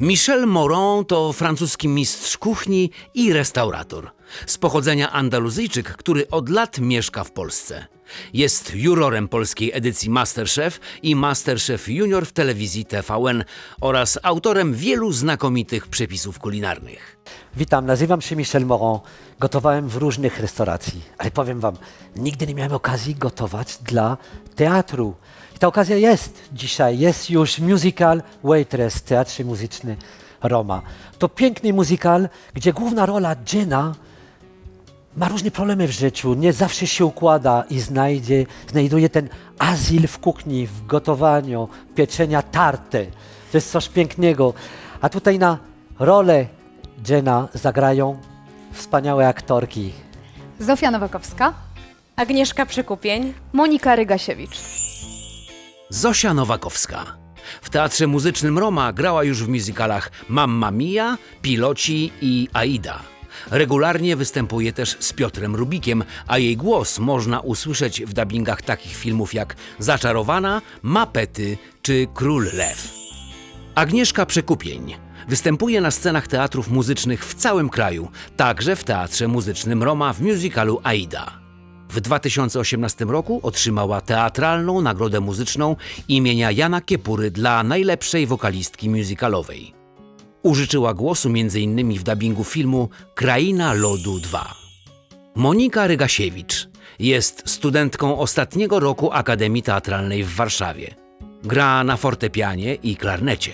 Michel Moron to francuski mistrz kuchni i restaurator. Z pochodzenia Andaluzyjczyk, który od lat mieszka w Polsce. Jest jurorem polskiej edycji Masterchef i Masterchef Junior w telewizji TVN oraz autorem wielu znakomitych przepisów kulinarnych. Witam, nazywam się Michel Moron. Gotowałem w różnych restauracji, ale powiem Wam, nigdy nie miałem okazji gotować dla teatru. I ta okazja jest dzisiaj. Jest już musical Waitress w Teatrze Roma. To piękny musical, gdzie główna rola Jenna ma różne problemy w życiu, nie zawsze się układa i znajdzie, znajduje ten azyl w kuchni, w gotowaniu, pieczenia tarty. To jest coś pięknego. A tutaj na rolę Jenna zagrają wspaniałe aktorki. Zofia Nowakowska, Agnieszka Przekupień. Monika Rygasiewicz. Zosia Nowakowska. W Teatrze Muzycznym Roma grała już w musicalach Mamma Mia, Piloci i Aida. Regularnie występuje też z Piotrem Rubikiem, a jej głos można usłyszeć w dubbingach takich filmów jak Zaczarowana, Mapety czy Król Lew. Agnieszka Przekupień występuje na scenach teatrów muzycznych w całym kraju, także w Teatrze Muzycznym Roma w musicalu Aida. W 2018 roku otrzymała teatralną nagrodę muzyczną imienia Jana Kiepury dla najlepszej wokalistki musicalowej. Użyczyła głosu m.in. w dubbingu filmu Kraina Lodu 2. Monika Rygasiewicz jest studentką ostatniego roku Akademii Teatralnej w Warszawie. Gra na fortepianie i klarnecie.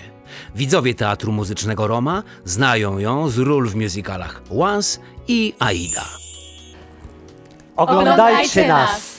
Widzowie Teatru Muzycznego Roma znają ją z ról w musicalach Once i Aida. Oglądajcie Oglądajcie nas! nas!